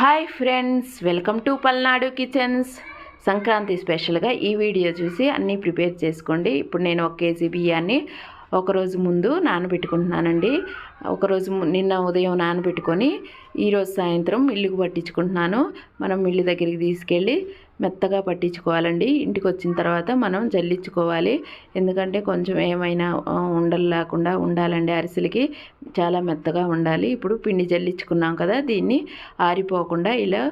Hi friends welcome to Palnadu kitchens. Sankranti స్పెషల్గా ఈ video చూసి అన్నీ ప్రిపేర్ చేసుకోండి. ఇప్పుడు నేను ఒక కేజీ బియ్యాన్ని ఒకరోజు ముందు నానబెట్టుకుంటున్నానండి. ఒకరోజు నిన్న ఉదయం నానబెట్టుకొని ఈరోజు సాయంత్రం మిల్లుకు పట్టించుకుంటున్నాను. మనం మిల్లు దగ్గరికి తీసుకెళ్ళి మెత్తగా పట్టించుకోవాలండి. ఇంటికి వచ్చిన తర్వాత మనం జల్లించుకోవాలి. ఎందుకంటే కొంచెం ఏమైనా ఉండలు లేకుండా ఉండాలండి అరిసెలకి. చాలా మెత్తగా ఉండాలి. ఇప్పుడు పిండి జల్లించుకున్నాం కదా దీన్ని ఆరిపోకుండా ఇలా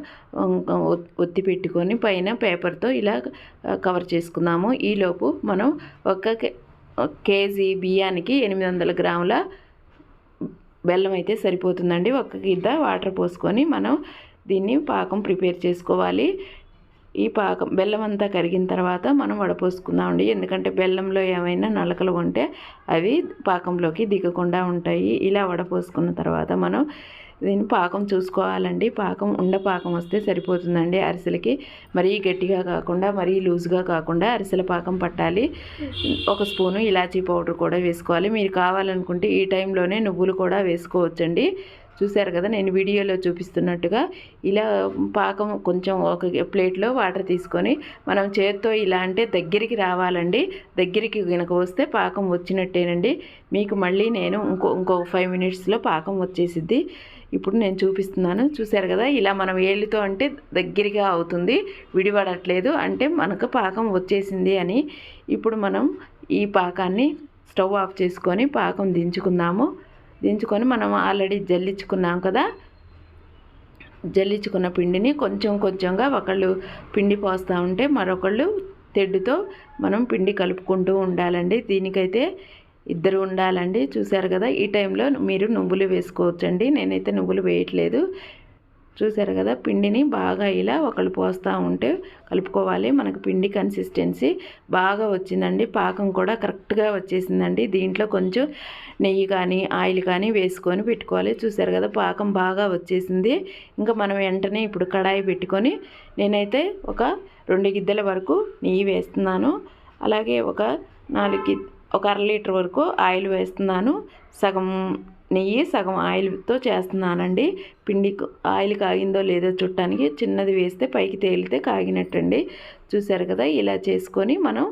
ఒత్తి పెట్టుకొని పైన పేపర్తో ఇలా కవర్ చేసుకుందాము. ఈలోపు మనం ఒక కేజీ బియ్యానికి ఎనిమిది వందల గ్రాముల బెల్లం అయితే సరిపోతుందండి. ఒక గిద్ద వాటర్ పోసుకొని మనం దీన్ని పాకం ప్రిపేర్ చేసుకోవాలి. ఈ పాకం బెల్లం అంతా కరిగిన తర్వాత మనం వడపోసుకుందామండి ఎందుకంటే బెల్లంలో ఏమైనా నలకలు ఉంటే అవి పాకంలోకి దిగకుండా ఉంటాయి. ఇలా వడపోసుకున్న తర్వాత మనం దీని పాకం చూసుకోవాలండి. పాకం ఉండ పాకం వస్తే సరిపోతుందండి అరిసెలకి. మరీ గట్టిగా కాకుండా మరీ లూజ్గా కాకుండా అరిసెల పాకం పట్టాలి. ఒక స్పూను ఇలాచీ పౌడర్ కూడా వేసుకోవాలి. మీరు కావాలనుకుంటే ఈ టైంలోనే నువ్వులు కూడా వేసుకోవచ్చండి. చూశారు కదా నేను వీడియోలో చూపిస్తున్నట్టుగా ఇలా పాకం కొంచెం ఒక ప్లేట్లో వాటర్ తీసుకొని మనం చేత్తో ఇలా అంటే దగ్గరికి రావాలండి. దగ్గరికి కనుక వస్తే పాకం వచ్చినట్టేనండి. మీకు మళ్ళీ నేను ఇంకో ఇంకో ఫైవ్ మినిట్స్లో పాకం వచ్చేసిద్ది. ఇప్పుడు నేను చూపిస్తున్నాను. చూశారు కదా? ఇలా మనం ఏళ్ళతో అంటే దగ్గరగా అవుతుంది. విడిపడట్లేదు. అంటే మనకు పాకం వచ్చేసింది అని. ఇప్పుడు మనం ఈ పాకాన్ని స్టవ్ ఆఫ్ చేసుకొని పాకం దించుకుందాము. దించుకొని మనం ఆల్రెడీ జల్లించుకున్నాం కదా? జల్లించుకున్న పిండిని కొంచెం కొంచెంగా ఒకళ్ళు పిండి పోస్తూ ఉంటే మరొకళ్ళు తెడ్డుతో మనం పిండి కలుపుకుంటూ ఉండాలండి. దీనికైతే ఇద్దరు ఉండాలండి. చూశారు కదా ఈ టైంలో మీరు నువ్వులు వేసుకోవచ్చండి. నేనైతే నువ్వులు వేయట్లేదు. చూశారు కదా పిండిని బాగా ఇలా ఒకళ్ళు పోస్తూ ఉంటే కలుపుకోవాలి. మనకు పిండి కన్సిస్టెన్సీ బాగా వచ్చిందండి. పాకం కూడా కరెక్ట్గా వచ్చేసిందండి. దీంట్లో కొంచెం నెయ్యి కానీ ఆయిల్ కానీ వేసుకొని పెట్టుకోవాలి. చూసారు కదా పాకం బాగా వచ్చేసింది. ఇంకా మనం వెంటనే ఇప్పుడు కడాయి పెట్టుకొని నేనైతే ఒక రెండు గిద్దెల వరకు నెయ్యి వేస్తున్నాను. అలాగే ఒక నాలుగు గి ఒక అర లీటర్ వరకు ఆయిల్ వేస్తున్నాను. సగం నెయ్యి సగం ఆయిల్తో చేస్తున్నానండి. పిండి ఆయిల్ కాగిందో లేదో చుట్టానికి చిన్నది వేస్తే పైకి తేలితే కాగినట్టండి. చూసారు కదా ఇలా చేసుకొని మనం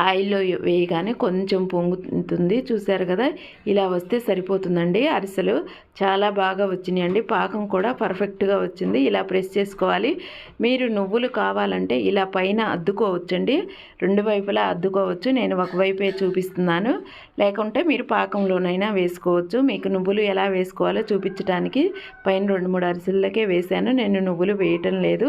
ఆయిల్లో వేయగానే కొంచెం పొంగుతుంది. చూసారు కదా? ఇలా వస్తే సరిపోతుందండి. అరిసెలు చాలా బాగా వచ్చినాయండి. పాకం కూడా పర్ఫెక్ట్గా వచ్చింది. ఇలా ప్రెస్ చేసుకోవాలి. మీరు నువ్వులు కావాలంటే ఇలా పైన అద్దుకోవచ్చండి. రెండు వైపులా అద్దుకోవచ్చు. నేను ఒకవైపే చూపిస్తున్నాను. లేకుంటే మీరు పాకంలోనైనా వేసుకోవచ్చు. మీకు నువ్వులు ఎలా వేసుకోవాలో చూపించడానికి పైన రెండు మూడు అరిసెలకే వేశాను. నేను నువ్వులు వేయటం లేదు.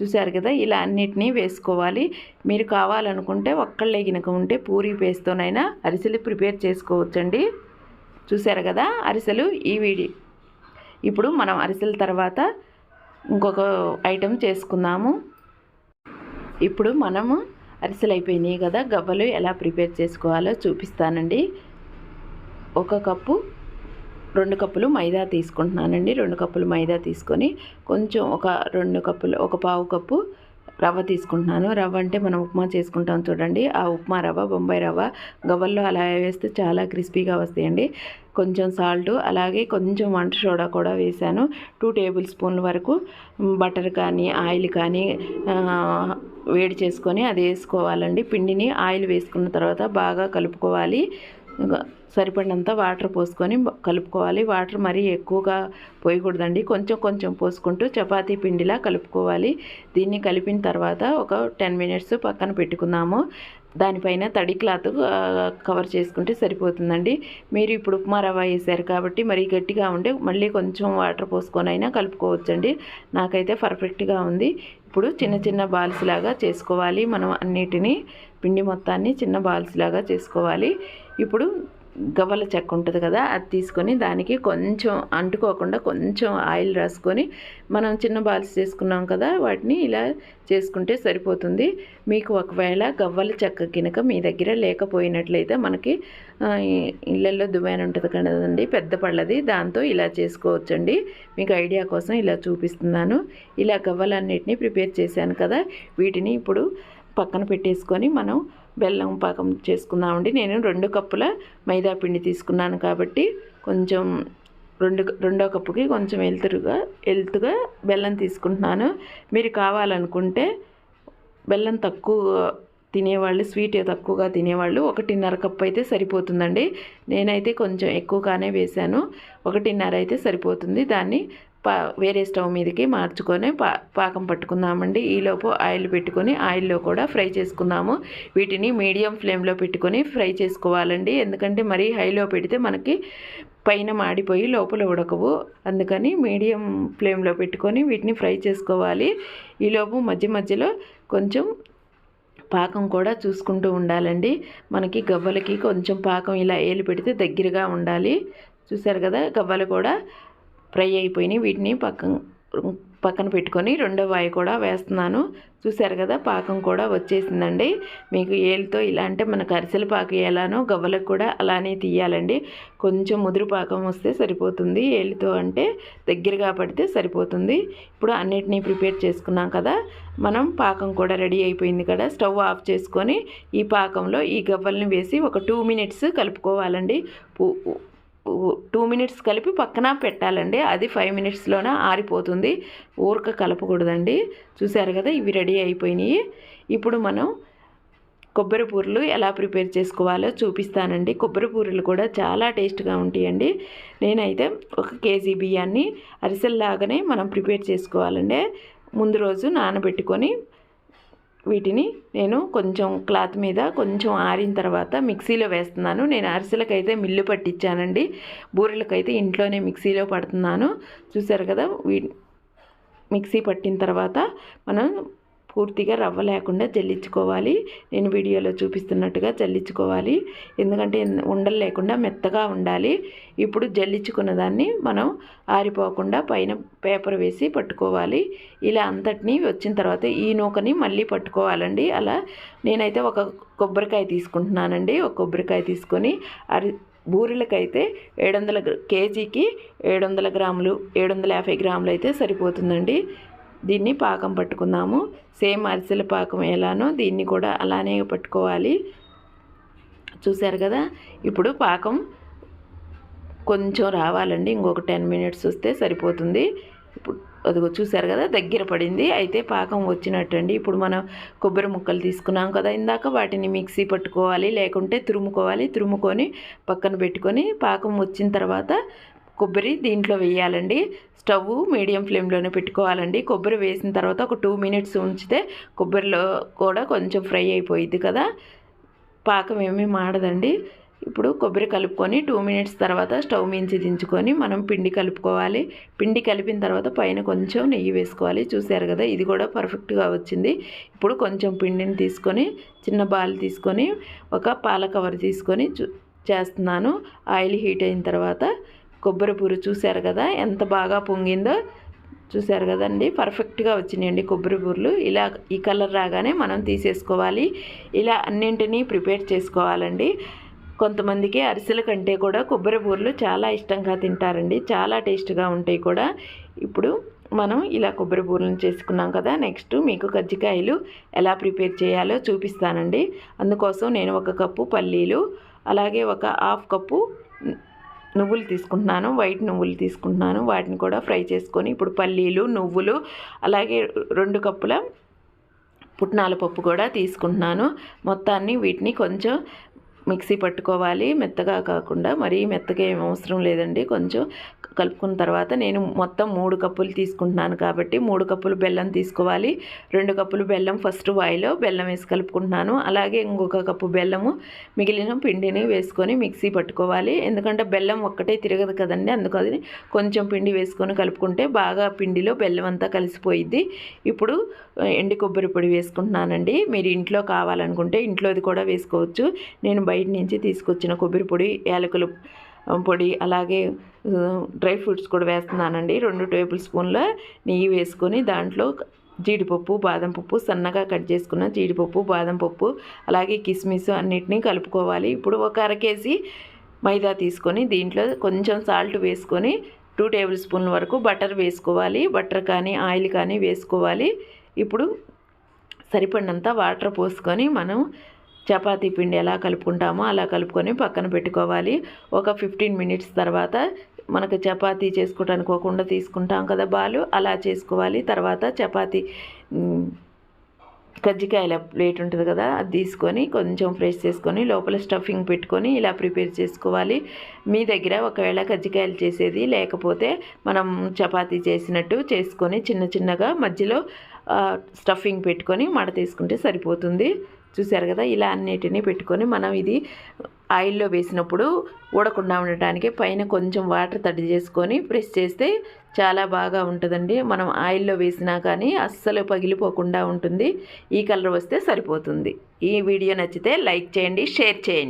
చూశారు కదా ఇలా అన్నిటినీ వేసుకోవాలి. మీరు కావాలనుకుంటే ఒక్కళ్ళే గినక ఉంటే పూరి పేస్తోనైనా అరిసెలు ప్రిపేర్ చేసుకోవచ్చండి. చూశారు కదా అరిసెలు ఈ వీడి ఇప్పుడు మనం అరిసెల తర్వాత ఇంకొక ఐటెం చేసుకుందాము. ఇప్పుడు మనము అరిసెలు అయిపోయినాయి కదా గవ్వలు ఎలా ప్రిపేర్ చేసుకోవాలో చూపిస్తానండి. ఒక కప్పు రెండు కప్పులు మైదా తీసుకుంటున్నానండి. రెండు కప్పులు మైదా తీసుకొని కొంచెం ఒక రెండు కప్పులు ఒక పావు కప్పు రవ్వ తీసుకుంటున్నాను. రవ్వ అంటే మనం ఉప్మా చేసుకుంటాం చూడండి. ఆ ఉప్మా రవ్వ బొంబాయి రవ్వ గవ్వల్లో అలా వేస్తే చాలా క్రిస్పీగా వస్తాయండి. కొంచెం సాల్ట్ అలాగే కొంచెం వంట సోడా కూడా వేశాను. టూ టేబుల్ స్పూన్ల వరకు బటర్ కానీ ఆయిల్ కానీ వేడి చేసుకొని అది వేసుకోవాలండి. పిండిని ఆయిల్ వేసుకున్న తర్వాత బాగా కలుపుకోవాలి. సరిపడినంత వాటర్ పోసుకొని కలుపుకోవాలి. వాటర్ మరీ ఎక్కువగా పోయకూడదండి. కొంచెం కొంచెం పోసుకుంటూ చపాతీ పిండిలా కలుపుకోవాలి. దీన్ని కలిపిన తర్వాత ఒక టెన్ మినిట్స్ పక్కన పెట్టుకుందాము. దానిపైన తడి క్లాత్ కవర్ చేసుకుంటే సరిపోతుందండి. మీరు ఇప్పుడు ఉప్మా రవ్వ వేసారు కాబట్టి మరీ గట్టిగా ఉంటే మళ్ళీ కొంచెం వాటర్ పోసుకొని అయినా కలుపుకోవచ్చండి. నాకైతే పర్ఫెక్ట్గా ఉంది. ఇప్పుడు చిన్న చిన్న బాల్స్ లాగా చేసుకోవాలి. మనం అన్నిటినీ పిండి మొత్తాన్ని చిన్న బాల్స్ లాగా చేసుకోవాలి. ఇప్పుడు గవ్వల చెక్క ఉంటుంది కదా అది తీసుకొని దానికి కొంచెం అంటుకోకుండా కొంచెం ఆయిల్ రాసుకొని మనం చిన్న బాల్స్ చేసుకున్నాం కదా వాటిని ఇలా చేసుకుంటే సరిపోతుంది. మీకు ఒకవేళ గవ్వల చెక్క కినక మీ దగ్గర లేకపోయినట్లయితే మనకి ఇళ్ళల్లో దువ్వాన ఉంటుంది కదండి పెద్ద పళ్ళది దాంతో ఇలా చేసుకోవచ్చండి. మీకు ఐడియా కోసం ఇలా చూపిస్తున్నాను. ఇలా గవ్వలన్నిటిని ప్రిపేర్ చేశాను కదా వీటిని ఇప్పుడు పక్కన పెట్టేసుకొని మనం బెల్లం పాకం చేసుకుందామండి. నేను రెండు కప్పుల మైదా పిండి తీసుకున్నాను కాబట్టి కొంచెం రెండు రెండో కప్పుకి కొంచెం ఎల్తురుగా ఎల్తుగా బెల్లం తీసుకుంటున్నాను. మీరు కావాలనుకుంటే బెల్లం తక్కువ తినేవాళ్ళు స్వీట్ తక్కువగా తినేవాళ్ళు ఒకటిన్నర కప్పు అయితే సరిపోతుందండి. నేనైతే కొంచెం ఎక్కువగానే వేశాను. ఒకటిన్నర అయితే సరిపోతుంది. దాన్ని పా వేరే స్టవ్ మీదకి మార్చుకొని పా పాకం పట్టుకుందామండి. ఈలోపు ఆయిల్ పెట్టుకొని ఆయిల్లో కూడా ఫ్రై చేసుకుందాము. వీటిని మీడియం ఫ్లేమ్లో పెట్టుకొని ఫ్రై చేసుకోవాలండి. ఎందుకంటే మరీ హైలో పెడితే మనకి పైన మాడిపోయి లోపల ఉడకవు. అందుకని మీడియం ఫ్లేమ్లో పెట్టుకొని వీటిని ఫ్రై చేసుకోవాలి. ఈలోపు మధ్య మధ్యలో కొంచెం పాకం కూడా చూసుకుంటూ ఉండాలండి. మనకి గవ్వలకి కొంచెం పాకం ఇలా ఏలు పెడితే దగ్గరగా ఉండాలి. చూసారు కదా? గవ్వలు కూడా ఫ్రై అయిపోయినాయి. వీటిని పక్కన పక్కన పెట్టుకొని రెండో వాయి కూడా వేస్తున్నాను. చూసారు కదా పాకం కూడా వచ్చేసిందండి. మీకు ఏలుతో ఇలా అంటే మనకు అరిసెల పాకం ఎలానో గవ్వలకు కూడా అలానే తీయాలండి. కొంచెం ముదురు పాకం వస్తే సరిపోతుంది. ఏలుతో అంటే దగ్గరగా పడితే సరిపోతుంది. ఇప్పుడు అన్నిటినీ ప్రిపేర్ చేసుకున్నాం కదా మనం పాకం కూడా రెడీ అయిపోయింది కదా. స్టవ్ ఆఫ్ చేసుకొని ఈ పాకంలో ఈ గవ్వల్ని వేసి ఒక టూ మినిట్స్ కలుపుకోవాలండి. టూ మినిట్స్ కలిపి పక్కన పెట్టాలండి. అది ఫైవ్ మినిట్స్లోనే ఆరిపోతుంది. ఊరక కలపకూడదండి. చూసారు కదా ఇవి రెడీ అయిపోయినాయి. ఇప్పుడు మనం కొబ్బరి పూరలు ఎలా ప్రిపేర్ చేసుకోవాలో చూపిస్తానండి. కొబ్బరి పూరలు కూడా చాలా టేస్ట్గా ఉంటాయండి. నేనైతే ఒక కేజీ బియ్యాన్ని అరిసెల్లాగానే మనం ప్రిపేర్ చేసుకోవాలండి. ముందు రోజు నానబెట్టుకొని వీటిని నేను కొంచెం క్లాత్ మీద కొంచెం ఆరిన తర్వాత మిక్సీలో వేస్తున్నాను. నేను అరిసెలకైతే మిల్లు పట్టించానండి. బూరెలకైతే ఇంట్లోనే మిక్సీలో పడుతున్నాను. చూసారు కదా వీ మిక్సీ పట్టిన తర్వాత మనం పూర్తిగా రవ్వ లేకుండా జల్లించుకోవాలి. నేను వీడియోలో చూపిస్తున్నట్టుగా జల్లించుకోవాలి. ఎందుకంటే ఉండలు లేకుండా మెత్తగా ఉండాలి. ఇప్పుడు జల్లించుకున్న దాన్ని మనం ఆరిపోకుండా పైన పేపర్ వేసి పట్టుకోవాలి. ఇలా అంతటినీ వచ్చిన తర్వాత ఈ నూకని మళ్ళీ పట్టుకోవాలండి. అలా నేనైతే ఒక కొబ్బరికాయ తీసుకుంటున్నానండి. ఒక కొబ్బరికాయ తీసుకొని అరి బూరెలకైతే ఏడు వందల కేజీకి ఏడు వందల గ్రాములు ఏడు వందల యాభై గ్రాములు అయితే సరిపోతుందండి. దీన్ని పాకం పట్టుకుందాము. సేమ్ అరిసెల పాకం ఎలానో దీన్ని కూడా అలానే పట్టుకోవాలి. చూశారు కదా? ఇప్పుడు పాకం కొంచెం రావాలండి. ఇంకొక టెన్ మినిట్స్ వస్తే సరిపోతుంది. ఇప్పుడు అదిగో చూశారు కదా? దగ్గర పడింది. అయితే పాకం వచ్చినట్టండి. ఇప్పుడు మనం కొబ్బరి ముక్కలు తీసుకున్నాం కదా ఇందాక? వాటిని మిక్సీ పట్టుకోవాలి లేకుంటే తురుముకోవాలి. తురుముకొని పక్కన పెట్టుకొని పాకం వచ్చిన తర్వాత కొబ్బరి దీంట్లో వేయాలండి. స్టవ్ మీడియం ఫ్లేమ్లోనే పెట్టుకోవాలండి. కొబ్బరి వేసిన తర్వాత ఒక టూ మినిట్స్ ఉంచితే కొబ్బరిలో కూడా కొంచెం ఫ్రై అయిపోయిద్ది కదా. పాకం ఏమీ మాడదండి. ఇప్పుడు కొబ్బరి కలుపుకొని టూ మినిట్స్ తర్వాత స్టవ్ మించి దించుకొని మనం పిండి కలుపుకోవాలి. పిండి కలిపిన తర్వాత పైన కొంచెం నెయ్యి వేసుకోవాలి. చూసారు కదా ఇది కూడా పర్ఫెక్ట్గా వచ్చింది. ఇప్పుడు కొంచెం పిండిని తీసుకొని చిన్న బాల్ తీసుకొని ఒక పాల కవర్ తీసుకొని చేస్తున్నాను. ఆయిల్ హీట్ అయిన తర్వాత కొబ్బరి పూరు చూశారు కదా? ఎంత బాగా పొంగిందో చూశారు కదండి. పర్ఫెక్ట్గా వచ్చినాయండి కొబ్బరి పూర్లు ఇలా ఈ కలర్ రాగానే మనం తీసేసుకోవాలి. ఇలా అన్నింటినీ ప్రిపేర్ చేసుకోవాలండి. కొంతమందికి అరిసెల కంటే కూడా కొబ్బరి పూర్లు చాలా ఇష్టంగా తింటారండి. చాలా టేస్ట్గా ఉంటాయి కూడా. ఇప్పుడు మనం ఇలా కొబ్బరి పూర్లను చేసుకున్నాం కదా? నెక్స్ట్ మీకు కజ్జికాయలు ఎలా ప్రిపేర్ చేయాలో చూపిస్తానండి. అందుకోసం నేను ఒక కప్పు పల్లీలు అలాగే ఒక హాఫ్ కప్పు నువ్వులు తీసుకుంటున్నాను వైట్ నువ్వులు తీసుకుంటున్నాను వాటిని కూడా ఫ్రై చేసుకొని ఇప్పుడు పల్లీలు నువ్వులు అలాగే రెండు కప్పుల పుట్నాల పప్పు కూడా తీసుకుంటున్నాను. మొత్తాన్ని వీటిని కొంచెం మిక్సీ పట్టుకోవాలి. మెత్తగా కాకుండా మరీ మెత్తగా ఏం అవసరం లేదండి. కొంచెం కలుపుకున్న తర్వాత నేను మొత్తం మూడు కప్పులు తీసుకుంటున్నాను కాబట్టి మూడు కప్పులు బెల్లం తీసుకోవాలి. రెండు కప్పులు బెల్లం ఫస్ట్ వాయిలో బెల్లం వేసి కలుపుకుంటున్నాను. అలాగే ఇంకొక కప్పు బెల్లము మిగిలిన పిండిని వేసుకొని మిక్సీ పట్టుకోవాలి. ఎందుకంటే బెల్లం ఒక్కటే తిరగదు కదండి అందుకని కొంచెం పిండి వేసుకొని కలుపుకుంటే బాగా పిండిలో బెల్లం అంతా కలిసిపోయిద్ది. ఇప్పుడు ఎండి కొబ్బరి పొడి వేసుకుంటున్నానండి. మీరు ఇంట్లో కావాలనుకుంటే ఇంట్లోది కూడా వేసుకోవచ్చు. నేను బయట నుంచి తీసుకొచ్చిన కొబ్బరి పొడి యాలకులు పొడి అలాగే డ్రై ఫ్రూట్స్ కూడా వేస్తున్నానండి. రెండు టేబుల్ స్పూన్ల నెయ్యి వేసుకొని దాంట్లో జీడిపప్పు బాదం పప్పు సన్నగా కట్ చేసుకున్న జీడిపప్పు బాదం పప్పు అలాగే కిస్మిస్ అన్నిటినీ కలుపుకోవాలి. ఇప్పుడు ఒక అర కేజీ మైదా తీసుకొని దీంట్లో కొంచెం సాల్ట్ వేసుకొని టూ టేబుల్ స్పూన్ల వరకు బటర్ వేసుకోవాలి. బటర్ కానీ ఆయిల్ కానీ వేసుకోవాలి. ఇప్పుడు సరిపడినంత వాటర్ పోసుకొని మనం చపాతీ పిండి ఎలా కలుపుకుంటామో అలా కలుపుకొని పక్కన పెట్టుకోవాలి. ఒక ఫిఫ్టీన్ మినిట్స్ తర్వాత మనకు చపాతీ చేసుకోవడానికి ఒక ఉండ తీసుకుంటాం కదా బాలు అలా చేసుకోవాలి. తర్వాత చపాతీ కజ్జికాయల ప్లేట్ ఉంటుంది కదా అది తీసుకొని కొంచెం ఫ్రెష్ చేసుకొని లోపల స్టఫింగ్ పెట్టుకొని ఇలా ప్రిపేర్ చేసుకోవాలి. మీ దగ్గర ఒకవేళ కజ్జికాయలు చేసేది లేకపోతే మనం చపాతీ చేసినట్టు చేసుకొని చిన్న చిన్నగా మధ్యలో స్టఫింగ్ పెట్టుకొని మడ తీసుకుంటే సరిపోతుంది. చూసారు కదా ఇలా అన్నిటినీ పెట్టుకొని మనం ఇది ఆయిల్లో వేసినప్పుడు ఊడకుండా ఉండటానికి పైన కొంచెం వాటర్ తడి చేసుకొని ప్రెస్ చేస్తే చాలా బాగా ఉంటుందండి. మనం ఆయిల్లో వేసినా కానీ అస్సలు పగిలిపోకుండా ఉంటుంది. ఈ కలర్ వస్తే సరిపోతుంది. ఈ వీడియో నచ్చితే లైక్ చేయండి షేర్ చేయండి.